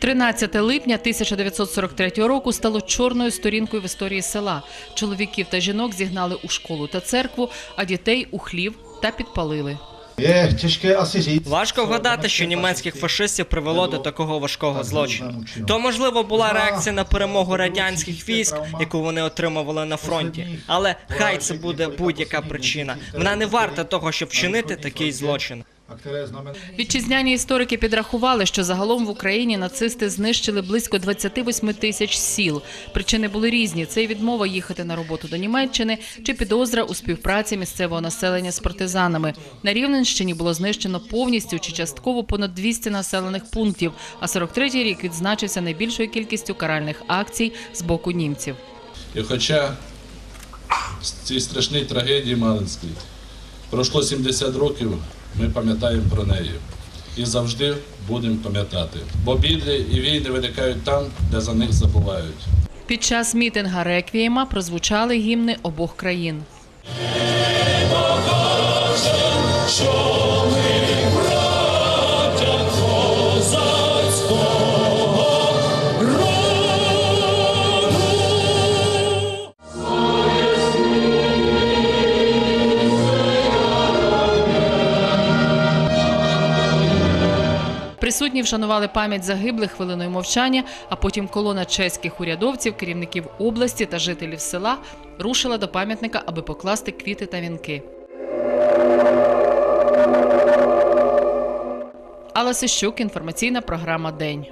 13 липня 1943 року стало чорною сторінкою в історії села. Чоловіків та жінок зігнали у школу та церкву, а дітей у хлів та підпалили. Важко вгадати, що німецьких фашистів привело до такого важкого злочину. То можливо була реакція на перемогу радянських військ, яку вони отримували на фронті. Але хай це буде будь-яка причина. Вона не варта того, щоб вчинити такий злочин. Вітчизняні історики підрахували, що загалом в Україні нацисти знищили близько 28 тисяч сіл. Причини були різні: це і відмова їхати на роботу до Німеччини чи підозра у співпраці місцевого населення з партизанами. На Рівненщині було знищено повністю чи частково понад 200 населених пунктів. А 43-й рік відзначився найбільшою кількістю каральних акцій з боку німців. І хоча з цій страшній трагедії Малинській пройшло 70 років, ми пам'ятаємо про неї. І завжди будемо пам'ятати. Бо біди і війни виникають там, де за них забувають. Під час мітинга реквієма прозвучали гімни обох країн. Присутні вшанували пам'ять загиблих хвилиною мовчання, а потім колона чеських урядовців, керівників області та жителів села рушила до пам'ятника, аби покласти квіти та вінки. Алла Сищук, інформаційна програма День.